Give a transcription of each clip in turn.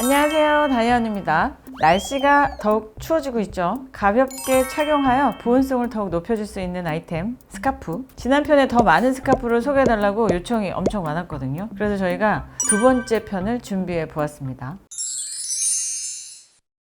안녕하세요. 다이언입니다. 날씨가 더욱 추워지고 있죠. 가볍게 착용하여 보온성을 더욱 높여줄 수 있는 아이템 스카프. 지난 편에 더 많은 스카프를 소개해달라고 요청이 엄청 많았거든요. 그래서 저희가 두 번째 편을 준비해 보았습니다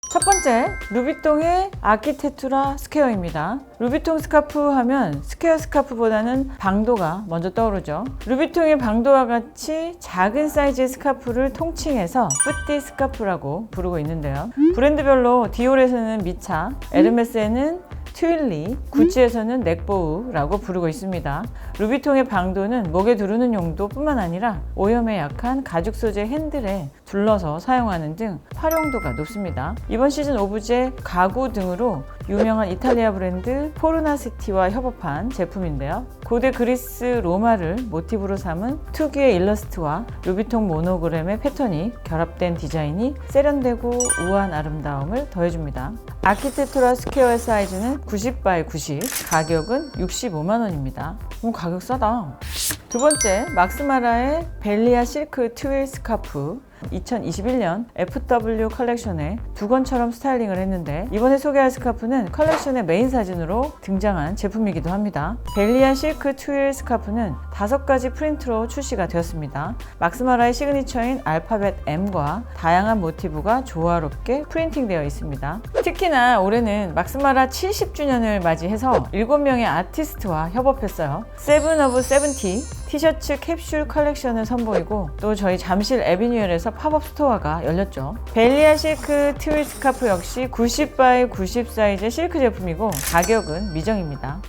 첫 번째 루비통의 아키테투라 스퀘어입니다. 루비통 스카프 하면 스퀘어 스카프보다는 방도가 먼저 떠오르죠. 루비통의 방도와 같이 작은 사이즈의 스카프를 통칭해서 뿌띠 스카프라고 부르고 있는데요. 브랜드별로 디올에서는 미차, 에르메스에는 트윌리, 구찌에서는 넥보우라고 부르고 있습니다. 루비통의 방도는 목에 두르는 용도뿐만 아니라 오염에 약한 가죽 소재 핸들에 둘러서 사용하는 등 활용도가 높습니다. 이번 시즌 오브제 가구 등으로 유명한 이탈리아 브랜드 포르나시티와 협업한 제품인데요. 고대 그리스 로마를 모티브로 삼은 특유의 일러스트와 루비통 모노그램의 패턴이 결합된 디자인이 세련되고 우아한 아름다움을 더해줍니다. 아키테토라 스퀘어의 사이즈는 90 by 90, 가격은 65만 원입니다. 오, 가격 싸다. 두 번째, 막스마라의 벨리아 실크 트윌 스카프. 2021년 FW 컬렉션에 두건처럼 스타일링을 했는데 이번에 소개할 스카프는 컬렉션의 메인 사진으로 등장한 제품이기도 합니다. 벨리아 실크 트윌 스카프는 다섯 가지 프린트로 출시가 되었습니다. 막스마라의 시그니처인 알파벳 M과 다양한 모티브가 조화롭게 프린팅되어 있습니다. 특히나 올해는 막스마라 70주년을 맞이해서 7명의 아티스트와 협업했어요. 세븐 오브 세븐티 티셔츠 캡슐 컬렉션을 선보이고 또 저희 잠실 에비뉴얼에서 팝업 스토어가 열렸죠. 벨리아 실크 트윌 스카프 역시 90 by 90 사이즈의 실크 제품이고 가격은 미정입니다.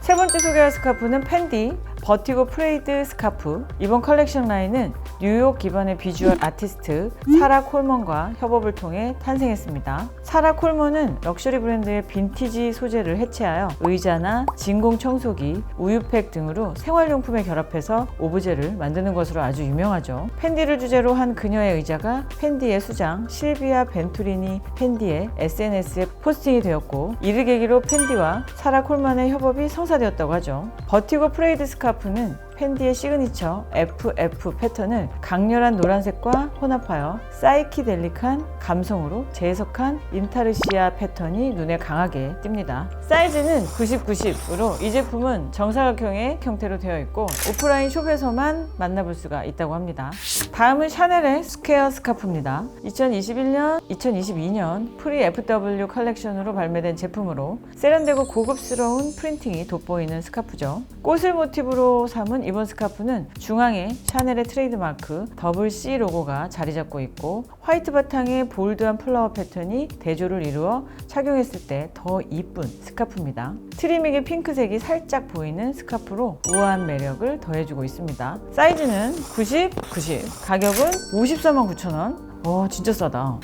세 번째 소개할 스카프는 펜디 버티고 프레이드 스카프 이번 컬렉션 라인은 뉴욕 기반의 비주얼 아티스트 사라 콜먼과 협업을 통해 탄생했습니다. 사라 콜먼은 럭셔리 브랜드의 빈티지 소재를 해체하여 의자나 진공 청소기, 우유팩 등으로 생활용품에 결합해서 오브제를 만드는 것으로 아주 유명하죠. 펜디를 주제로 한 그녀의 의자가 펜디의 수장 실비아 벤투리니 펜디의 SNS에 포스팅이 되었고 이를 계기로 펜디와 사라 콜만의 협업이 성사되었다고 하죠. 버티고 프레이드 스카프 는 펜디의 시그니처 FF 패턴을 강렬한 노란색과 혼합하여 사이키델릭한 감성으로 재해석한 인타르시아 패턴이 눈에 강하게 띕니다. 사이즈는 90, 90으로 이 제품은 정사각형의 형태로 되어 있고 오프라인 숍에서만 만나볼 수가 있다고 합니다. 다음은 샤넬의 스퀘어 스카프입니다. 2021년, 2022년 프리 FW 컬렉션으로 발매된 제품으로 세련되고 고급스러운 프린팅이 돋보이는 스카프죠. 꽃을 모티브로 삼은 이번 스카프는 중앙에 샤넬의 트레이드마크 더블 C 로고가 자리 잡고 있고 화이트 바탕에 볼드한 플라워 패턴이 대조를 이루어 착용했을 때 더 이쁜 스카프 입니다. 트리밍의 핑크색이 살짝 보이는 스카프로 우아한 매력을 더해주고 있습니다. 사이즈는 90, 90. 가격은 54만 9천 원. 와 진짜 싸다.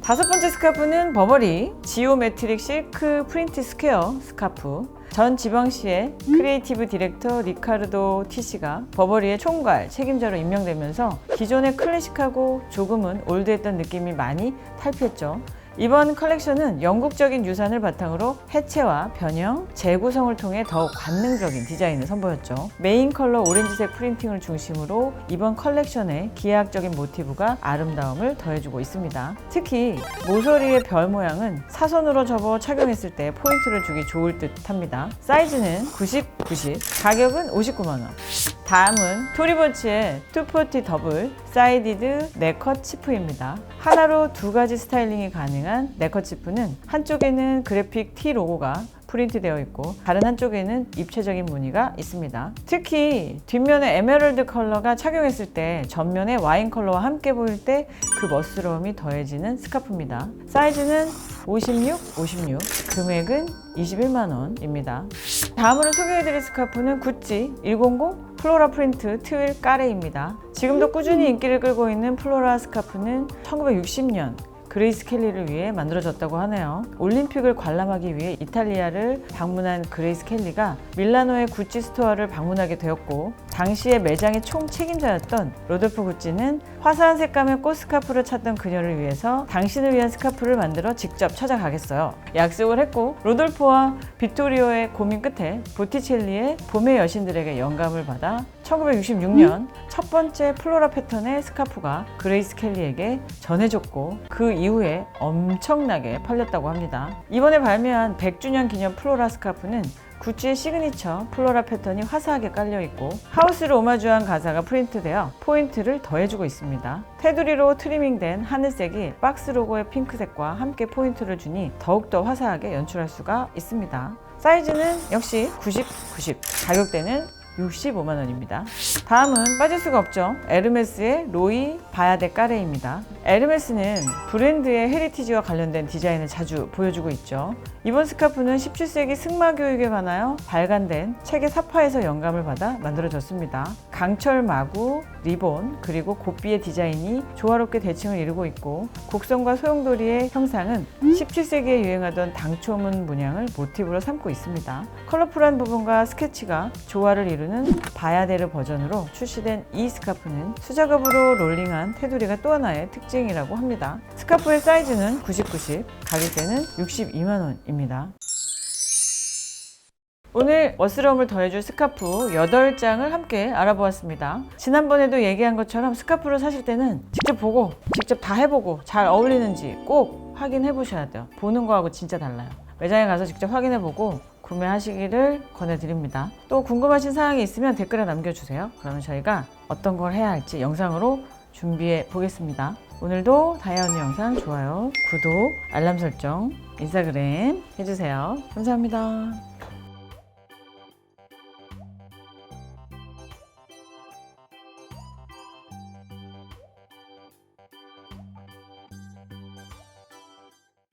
다섯 번째 스카프는 버버리 지오메트릭 실크 프린트 스퀘어 스카프. 전 지방시의 크리에이티브 디렉터 리카르도 티시가 버버리의 총괄 책임자로 임명되면서 기존의 클래식하고 조금은 올드했던 느낌이 많이 탈피했죠. 이번 컬렉션은 영국적인 유산을 바탕으로 해체와 변형, 재구성을 통해 더욱 관능적인 디자인을 선보였죠. 메인 컬러 오렌지색 프린팅을 중심으로 이번 컬렉션의 기하학적인 모티브가 아름다움을 더해주고 있습니다. 특히 모서리의 별 모양은 사선으로 접어 착용했을 때 포인트를 주기 좋을 듯 합니다. 사이즈는 90, 90, 가격은 59만원. 다음은 토리버치의 투포티 더블 사이디드 네컷 치프입니다. 하나로 두 가지 스타일링이 가능한 네컷 치프는 한쪽에는 그래픽 T 로고가 프린트되어 있고 다른 한쪽에는 입체적인 무늬가 있습니다. 특히 뒷면에 에메랄드 컬러가 착용했을 때 전면에 와인 컬러와 함께 보일 때 그 멋스러움이 더해지는 스카프입니다. 사이즈는 56, 56, 금액은 21만 원입니다. 다음으로 소개해드릴 스카프는 구찌 100 플로라 프린트 트윌 까레입니다. 지금도 꾸준히 인기를 끌고 있는 플로라 스카프는 1960년 그레이스 켈리를 위해 만들어졌다고 하네요. 올림픽을 관람하기 위해 이탈리아를 방문한 그레이스 켈리가 밀라노의 구찌 스토어를 방문하게 되었고 당시에 매장의 총 책임자였던 로돌프 구찌는 화사한 색감의 꽃 스카프를 찾던 그녀를 위해서 당신을 위한 스카프를 만들어 직접 찾아가겠어요. 약속을 했고 로돌프와 빅토리오의 고민 끝에 보티첼리의 봄의 여신들에게 영감을 받아 1966년 첫 번째 플로라 패턴의 스카프가 그레이스 켈리에게 전해졌고 그 이후에 엄청나게 팔렸다고 합니다. 이번에 발매한 100주년 기념 플로라 스카프는 구찌의 시그니처 플로라 패턴이 화사하게 깔려 있고 하우스를 오마주한 가사가 프린트되어 포인트를 더해주고 있습니다. 테두리로 트리밍된 하늘색이 박스 로고의 핑크색과 함께 포인트를 주니 더욱더 화사하게 연출할 수가 있습니다. 사이즈는 역시 90, 90. 가격대는 65만 원입니다. 다음은 빠질 수가 없죠. 에르메스의 로이 바야데 까레입니다. 에르메스는 브랜드의 헤리티지와 관련된 디자인을 자주 보여주고 있죠. 이번 스카프는 17세기 승마 교육에 관하여 발간된 책의 사파에서 영감을 받아 만들어졌습니다. 강철 마구, 리본, 그리고 곱비의 디자인이 조화롭게 대칭을 이루고 있고 곡선과 소용돌이의 형상은 17세기에 유행하던 당초문 문양을 모티브로 삼고 있습니다. 컬러풀한 부분과 스케치가 조화를 이루는 바야데르 버전으로 출시된 이 스카프는 수작업으로 롤링한 테두리가 또 하나의 특징이라고 합니다. 스카프의 사이즈는 90-90, 가격대는 62만 원입니다. 오늘 멋스러움을 더해줄 스카프 8장을 함께 알아보았습니다. 지난번에도 얘기한 것처럼 스카프를 사실 때는 직접 보고, 직접 다 해보고 잘 어울리는지 꼭 확인해 보셔야 돼요. 보는 거하고 진짜 달라요. 매장에 가서 직접 확인해 보고 구매하시기를 권해드립니다. 또 궁금하신 사항이 있으면 댓글에 남겨주세요. 그러면 저희가 어떤 걸 해야 할지 영상으로 준비해 보겠습니다. 오늘도 다이아 언니 영상 좋아요, 구독, 알람 설정, 인스타그램 해주세요. 감사합니다.